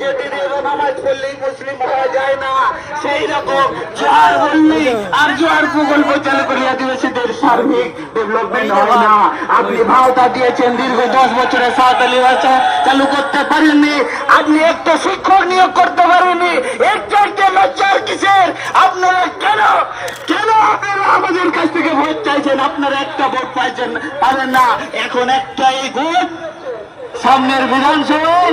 যেদিনে নামাজ পড়লেই মুসলিম হওয়া যায় না। সেই রকম জোয়ার বললি আর জোয়ার প্রকল্প চালু করে আদিবাসীদের সার্বিক ডেভেলপমেন্ট না। আপনি ভাওতা দিয়েছেন দীর্ঘ দশ বছরে সাঁওতালি ভাষা চালু করতে পারেননি। আপনি একটা শিক্ষক নিয়োগ করতে পারেননি। এর লজ্জার কিসের? আপনারা কেন কেন আপনারা আমাদের কাছ থেকে ভোট চাইছেন? আপনারা একটা ভোট পাইছেন পারেন না। এখন একটাই ভোট সামনের বিধানসভায়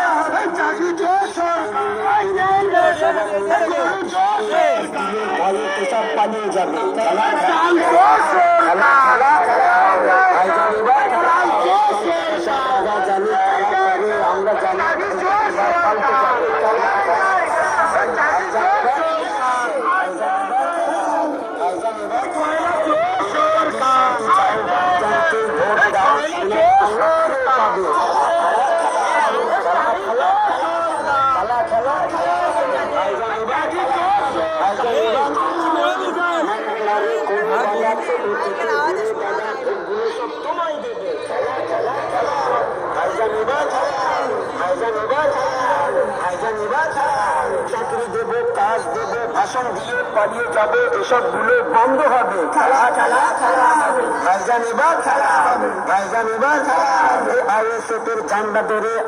Altyazı M.K.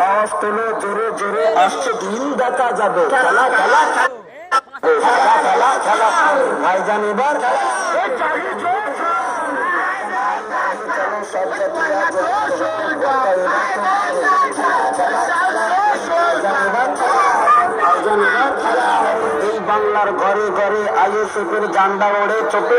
আওয়াজ তোলো জোরে জোরে আসছে দিন দেখা যাবে খেলা খেলা খেলা খেলা খেলা ভাইজান এবার। খেলা এই বাংলার ঘরে ঘরে আইএসএফ এর জান্ডা ওড়ে চোখে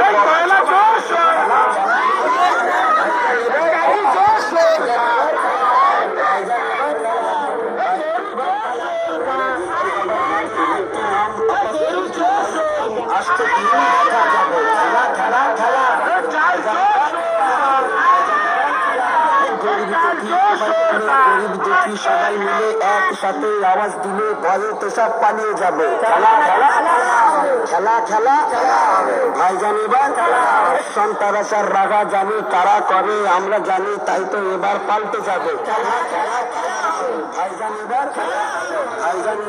দুঃখী সবাই মিলে একসাথে আওয়াজ দিলে ভয়ে তো সব পালিয়ে যাবে। খেলা খেলা খেলা খেলা। ভাইজান এবার সন্তারাসার রাগা জানি তারা করে আমরা জানি তাই তো এবার পাল্টে যাবে।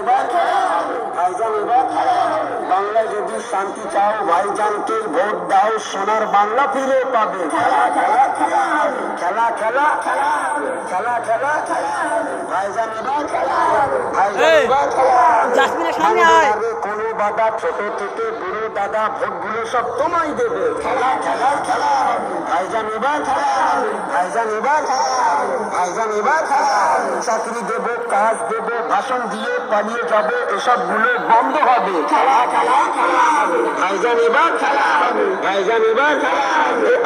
এবার বাংলায় যদি শান্তি চাও ভাইজানকে ভোট দাও সোনার বাংলা ফিরে পাবে। খেলা খেলা খেলা খেলা খেলা খেলা। খেলা ভাইজান এবার ভাইজান এবার। বাধা ছোট থেকে বুড়ো, দাদা, ভোটগুলো সব তোমায় দেবে। ভাইজান ভাইজান ভাইজান চাকরি দেবো, কাজ দেবো, ভাষণ দিয়ে পালিয়ে যাবে এসবগুলো বন্ধ হবে। ভাইজান ভাইজান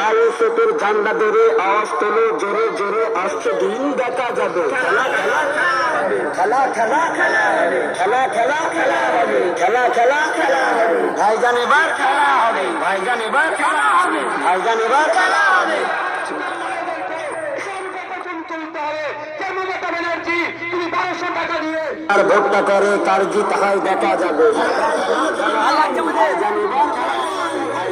আইএসএফ এর ঝান্ডা ধরে, আওয়াজ তোলো, জোরে জোরে, আসছে দিন দেখা যাবে। খেলা খেলা। হবে। ভোটটা করে তার জিত হয় দেখা যাবে।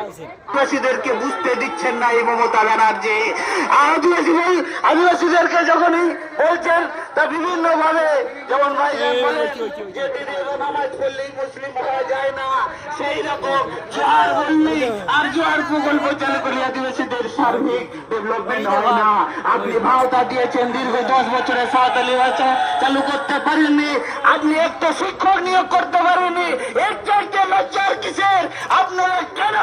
আদিবাসীদেরকে বুঝতে দিচ্ছেন না এই মমতা ব্যানার্জি। আদিবাসী আদিবাসীদেরকে যখনই বলছেন তা বিভিন্ন ভাবে যেমন ভাই। যে নামাজ পড়লেই মুসলিম হওয়া যায় না সেই রকম জোয়ার বললেই আর জোয়ার প্রকল্প চালু করে আদিবাসীদের সার্বিক ডেভেলপমেন্ট হয় না। আপনি ভাওতা দিয়েছেন দীর্ঘ দশ বছরে সাঁওতালি ভাষা চালু করতে পারেননি আপনি একটা শিক্ষক নিয়োগ করতে পারেননি এর চাইতে লজ্জার কিসের আপনারা কেন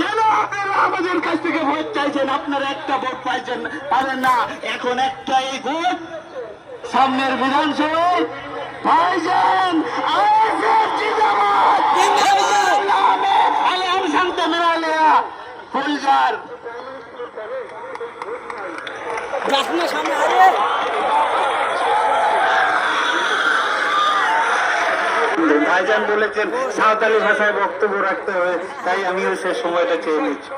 কেন আপনারা আমাদের কাছ থেকে ভোট চাইছেন? আপনারা একটা ভোট পাইছেন পারেন না এখন একটাই ভোট। সামনের বিধানসভায় ভাইজান আওয়াজ জিন্দাবাদ। ভাইজান বলেছেন সাঁওতালি ভাষায় বক্তব্য রাখতে হবে তাই আমিও সে সময়টা চেয়ে নিচ্ছি।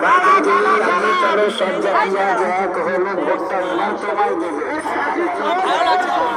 মন সব জায়গা এক হলো ভোটটা এবার তোমায় দেবে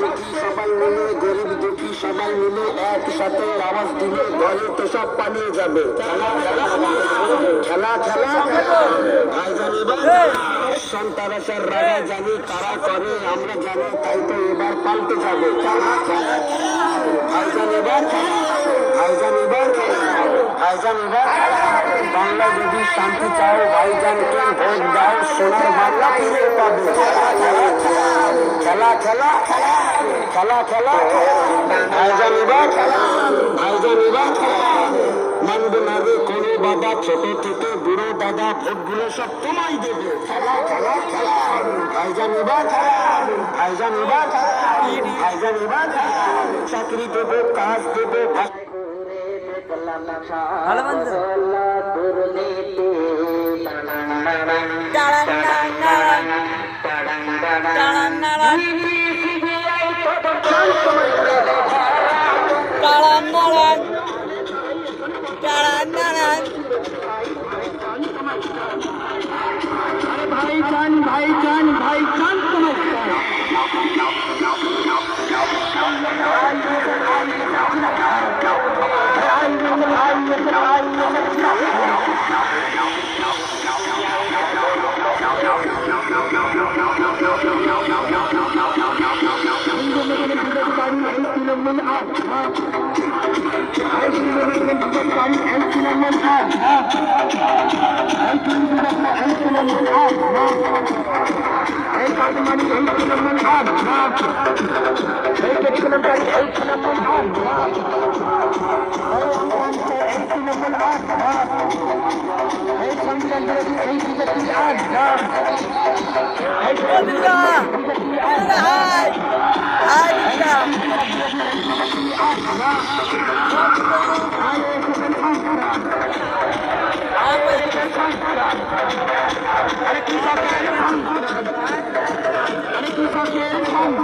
দুঃখী সবাই মিলে, গরিব দুঃখী সবাই মিলে একসাথে আওয়াজ দিলে ঘরে তো সব পালিয়ে যাবে। খেলা খেলা। ভাইজান, এবার সন্তানাসের রাজা জানি তারা করে, আমরা জানি, তাই তো এবার পাল্টে যাবে। এবার এবার ভাইজান এবার বাংলা যদি শান্তি চাও ভাইজানকে ভোট দাও, সোনার বাংলা ফিরে পাবে। খেলা খেলা খেলা খেলা। ভাইজান এবার ভাইজান এবার মানবে না রে কোনো বাবা, ছোট থেকে বুড়ো দাদা, ভোটগুলো সব তোমায় দেবে। খেলা খেলা খেলা। ভাইজান এবার ভাইজান এবার, ভাইজান চাকরি দেবো, কাজ দেবো ভাই চান ভাই চান ভাই চান তোমার Phenomenon ab. Helfen Sie mir mit dem Gesetzgang ein Phänomen ab. Helfen Sie mir mit ein Phänomen ab. Helfen Sie mir mit ein Phänomen ab. Helfen Sie mir mit ein Phänomen ab. Hey, Alhamdulillah! Alhamdulillah!